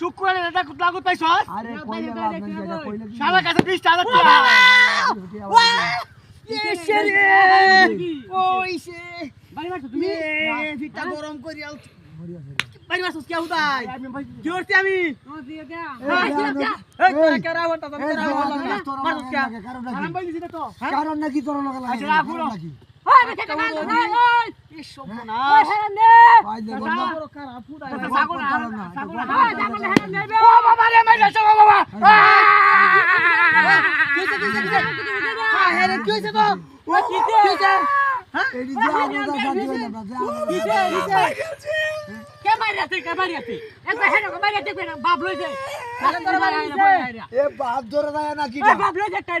শুক্রবারে দাদা কুত পাইছ কইলে দিবি। শালা কাছে 20 টাকা গরম করি বাড়ি মাসুস কে হুদাই জোরতে আমি কারণ নাকি তোর লগে লাগে বাপ ধরে দেয় নাকি বাপ লইছে টাই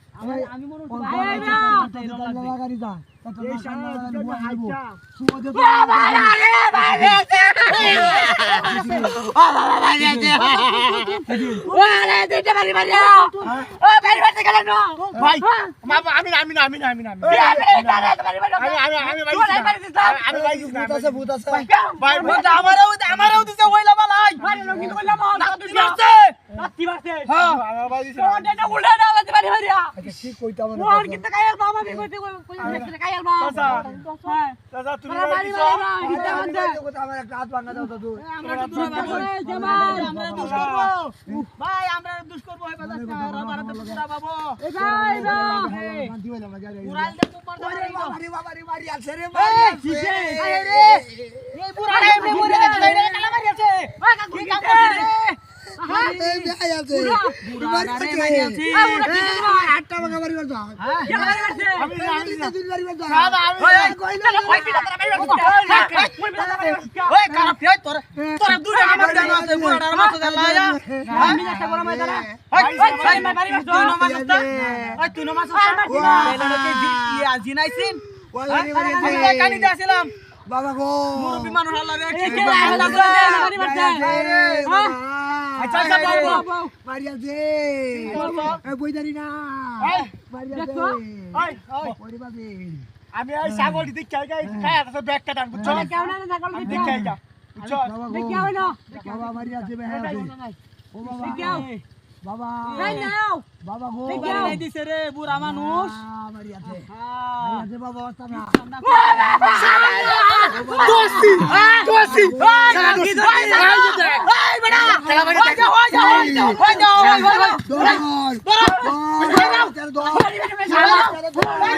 আমি মনে আমারও দিছে বালাই হ্যাঁ। আমার ওটা না উল্টা না আচ্ছা ঠিক কইতাম না ওর কিন্তু কায়াল বাবা আমি কইতে কইতে কায়াল বাবা। চাচা। হ্যাঁ। দাদা তুমি তোরা বাড়ি দিছো মারি না হিতে বন্ধে আমার একটা হাত ভাঙা দাও দাদু। আমরা তো তোরা বাবা জামাল আমরা দুষ করব। ভাই আমরা দুষ করব হয় বাজার আমার তো বাবু এ ভাই দে তোমার আছে রে রে। জিনাইছিন আমি তো কানি দিয়েছিলাম বাবা গো। মুরব্বি মানুষ আল্লাহ রে মারিয়া দে। বলব। এ বইদারি না। এই, মারিয়া দে। ওরে বাবা আমি ওই ছাগলটি দেখে আইগা খাই আছে ব্যাগ কাটান বুঝছ? কেউ না না কল আমি দিতে দেখে বুঝছ? গো। দেখি আই না বাবা মারিয়া দে দে। ও বাবা। দেখি আও বাবা। এই নাও। বাবা গো। দেখি আও দিছে রে বুড়া মানুষ। মারিয়া দে। মারিয়া দে বাবা অস্তা না। দোস্তি দোস্তি দোস্তি 你了